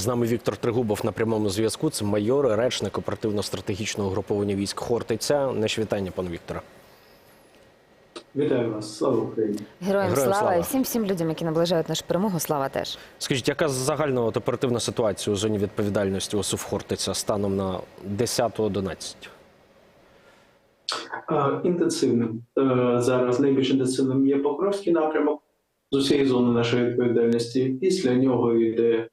З нами Віктор Тригубов на прямому зв'язку. Це майор, речник оперативно-стратегічного угруповання військ Хортиця. Наші вітання, пане Вікторе. Вітаю вас, слава Україні. Героям, Героям слава слава. і всім всім людям, які наближають нашу перемогу. Слава теж. Скажіть, яка загальна оперативна ситуація у зоні відповідальності ОСУВ Хортиця станом на 10.11? Е, Інтенсивним Е, зараз найбільш інтенсивним є Покровський напрямок з усієї зони нашої відповідальності. Після нього йде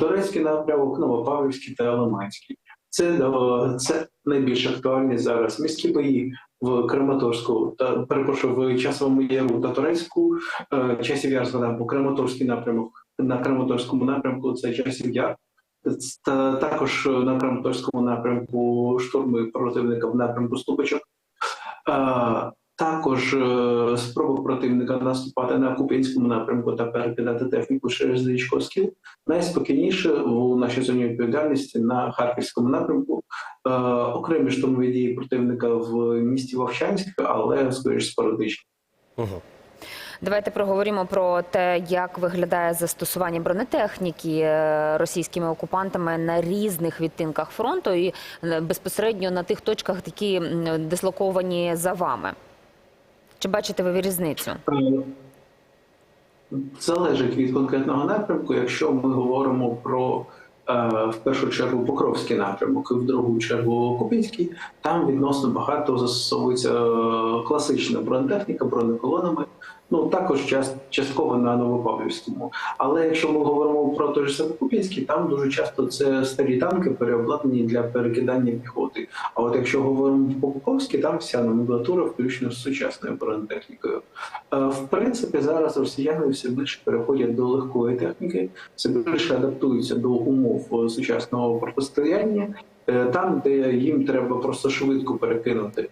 Турецький напрямок, Новопавлівський та Лиманський. Це, е, це найбільш актуальні зараз міські бої в Краматорську та перепрошую в часовому яру та Турецьку, е, часів яр згадав, Краматорський напрямок на Краматорському напрямку це часів яр. Та також на Краматорському напрямку штурми противника в напрямку Ступочок. Також е, спроба противника наступати на Куп'янському напрямку та перекидати техніку через річку Скіл. Найспокійніше у нашій зоні відповідальності на Харківському напрямку. Е, Окремі штурмові дії противника в місті Вовчанськ, але скоріш спорадично. Угу. Давайте проговоримо про те, як виглядає застосування бронетехніки е, російськими окупантами на різних відтинках фронту і безпосередньо на тих точках, які дислоковані за вами. Чи бачите ви різницю? Е, Залежить від конкретного напрямку. Якщо ми говоримо про е, в першу чергу Покровський напрямок, і в другу чергу Купінський, там відносно багато застосовується е, класична бронетехніка бронеколонами. Ну також част, частково на Новопавлівському. Але якщо ми говоримо про той же самий там дуже часто це старі танки переобладнані для перекидання піхоти. А от якщо говоримо по Покровській, там вся номенклатура включно з сучасною бронетехнікою. Е, В принципі, зараз росіяни все більше переходять до легкої техніки, все більше адаптуються до умов сучасного протистояння, е, там, де їм треба просто швидко перекинути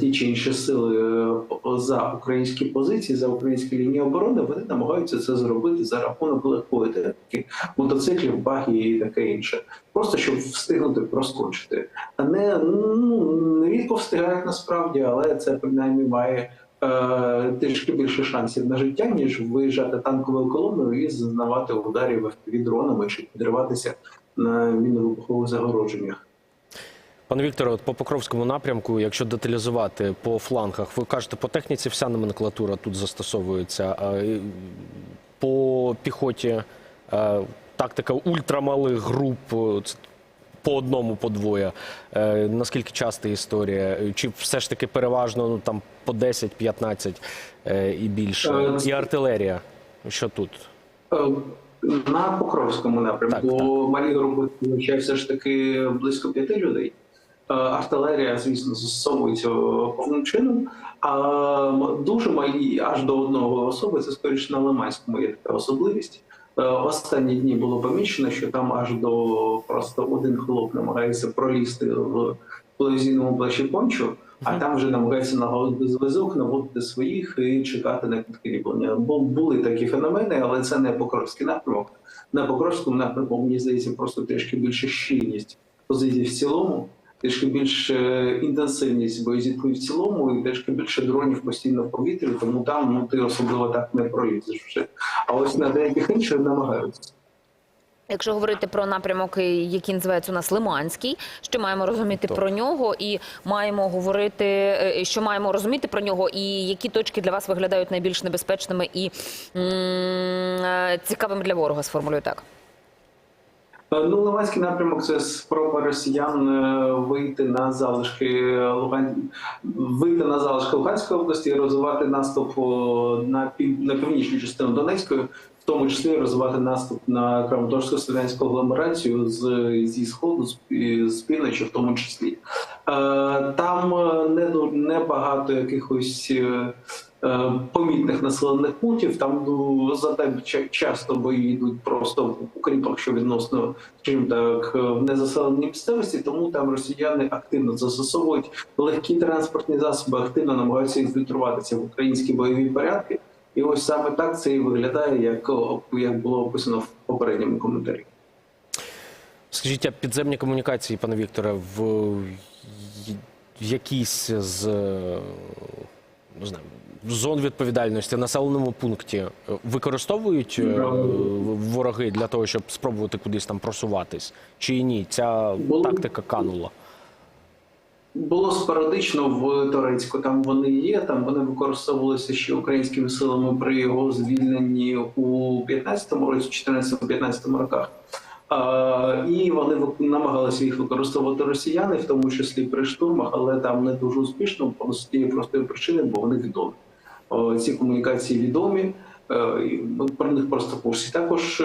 ті чи інші сили е, за українські позиції, за українські лінії оборони, вони намагаються це зробити за рахунок легкої техніки, мотоциклів, баги і таке інше. Просто щоб встигнути проскочити. А не ну нерідко встигають насправді, але це принаймні має е, трішки більше шансів на життя, ніж виїжджати танковою колоною і зазнавати ударів дронами чи підриватися на мінно-вибухових загородженнях. Пане Вікторе, от по Покровському напрямку, якщо деталізувати по флангах, ви кажете, по техніці вся номенклатура тут застосовується. По піхоті тактика ультрамалих груп. По одному, по двоє. Е, наскільки часта історія? Чи все ж таки переважно ну, там, по 10-15 е, і більше? Е, І артилерія? Що тут? На Покровському напрямку Так, так. малі групи все ж таки близько п'яти людей. Е, Артилерія, звісно, застосовується повним чином, а дуже малі аж до одного особи це скоріше на Лиманському є така особливість. Е, Останні дні було помічено, що там аж до просто один хлоп намагається пролізти в телевізійному плечі пончу, а там вже намагається налагодити зв'язок, наводити своїх і чекати на підкріплення. Бо були такі феномени, але це не Покровський напрямок. На Покровському напрямку, мені здається, просто трішки більше щільність позицій в цілому, трішки більше інтенсивність боєзіткнень в цілому, і трішки більше дронів постійно в повітрі, тому там ну ти особливо так не пролізеш вже. А ось на деяких інших намагаються. Якщо говорити про напрямок, який називається у нас Лиманський, що маємо розуміти Так. про нього, і маємо говорити, е, що маємо розуміти про нього, і які точки для вас виглядають найбільш небезпечними і м, е, цікавими для ворога, сформулюю так. Е, Ну, Лиманський напрямок це спроба росіян е, вийти на залишки Луган... вийти на залишки Луганської області і розвивати наступ на пів... на північну частину Донецької, в тому числі розвивати наступ на Краматорську селянську агломерацію з зі сходу, з, з півночі, в тому числі. Е, Там е, не багато якихось. Е, е, Помітних населених пунктів там ну, зате ча- часто бої йдуть просто в укріпах, що відносно скажімо так, в незаселеній місцевості, тому там росіяни активно застосовують легкі транспортні засоби, активно намагаються інфільтруватися в українські бойові порядки. І ось саме так це і виглядає, як, як було описано в попередньому коментарі. Скажіть, а підземні комунікації, пане Вікторе, в, в якійсь з е, не знаю, зон відповідальності населеному пункті е, використовують е, вороги для того, щоб спробувати кудись там просуватись, чи ні? Ця Було- тактика канула. Було спорадично в Торецьку. Там вони є. Там вони використовувалися ще українськими силами при його звільненні у 15-му році, 14-15 роках. А, і вони намагалися їх використовувати росіяни, в тому числі при штурмах, але там не дуже успішно, з тієї простої причини, бо вони відомі. О, ці комунікації відомі. е, про них просто курсі. Також е,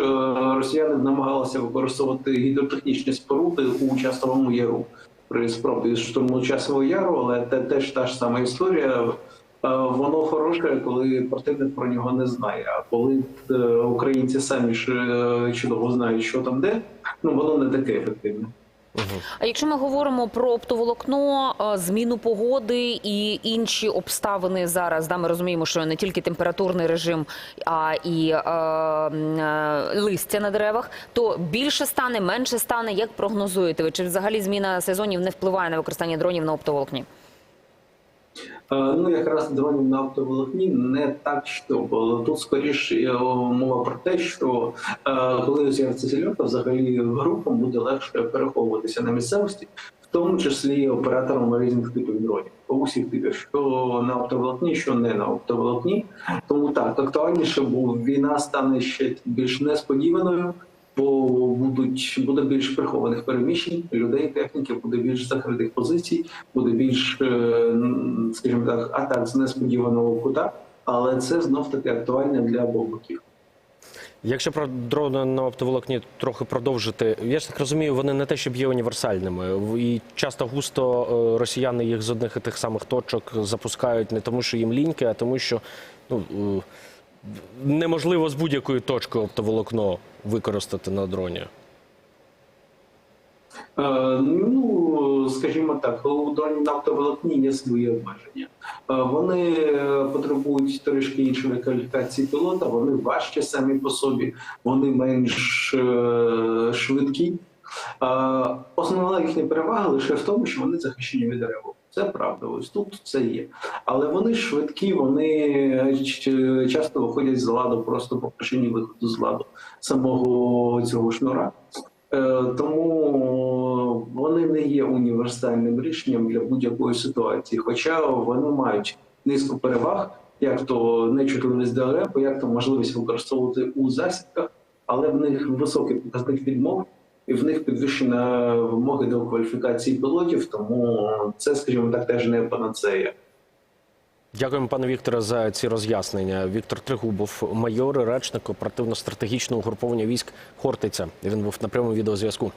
росіяни намагалися використовувати гідротехнічні споруди у часовому яру при спробі штурму часового яру, але те теж та ж сама історія. Е, Воно хороше, коли противник про нього не знає. А коли е, українці самі ж е, чудово знають, що там де, ну воно не таке ефективне. А якщо ми говоримо про оптоволокно, е, зміну погоди і інші обставини зараз, да, ми розуміємо, що не тільки температурний режим, а і е, е, листя на деревах, то більше стане, менше стане. Як прогнозуєте ви? Чи взагалі зміна сезонів не впливає на використання дронів на оптоволокні? Е, Ну, якраз дронів на оптоволокні не так, що бо тут скоріше е, мова про те, що е, коли з'явиться зільота, взагалі групам буде легше переховуватися на місцевості, в тому числі операторам різних типів дронів, усіх типів, що на оптоволокні, що не на оптоволокні. Тому так актуальніше, бо війна стане ще більш несподіваною. Бо будуть буде більш прихованих переміщень людей, техніки, буде більш закритих позицій, буде більш, е, скажімо так, атак з несподіваного кута, але це знов таки актуально для обох боків. Якщо про дрони на оптоволокні трохи продовжити, я ж так розумію, вони не те, щоб є універсальними. І часто густо е, росіяни їх з одних і тих самих точок запускають не тому, що їм ліньки, а тому, що ну, е, неможливо з будь-якої точки оптоволокно використати на дроні. Е, Ну, скажімо так, у дронів на оптоволокні є свої обмеження. Е, Вони потребують трішки іншої кваліфікації пілота, вони важчі самі по собі, вони менш е, швидкі. Основна їхня перевага лише в тому, що вони захищені від реву. Це правда, ось тут це є. Але вони швидкі, вони часто виходять з ладу просто по причині виходу з ладу самого цього шнура. Е, Тому вони не є універсальним рішенням для будь-якої ситуації, хоча вони мають низку переваг, як то нечутливість до РЕПу, як то можливість використовувати у засідках, але в них високий показник відмов, і в них підвищена вимоги до кваліфікації пілотів, тому це, скажімо так, теж не панацея. Дякуємо, пане Вікторе, за ці роз'яснення. Віктор Тригубов, майор, речник оперативно-стратегічного угруповання військ Хортиця. Він був на прямому відеозв'язку.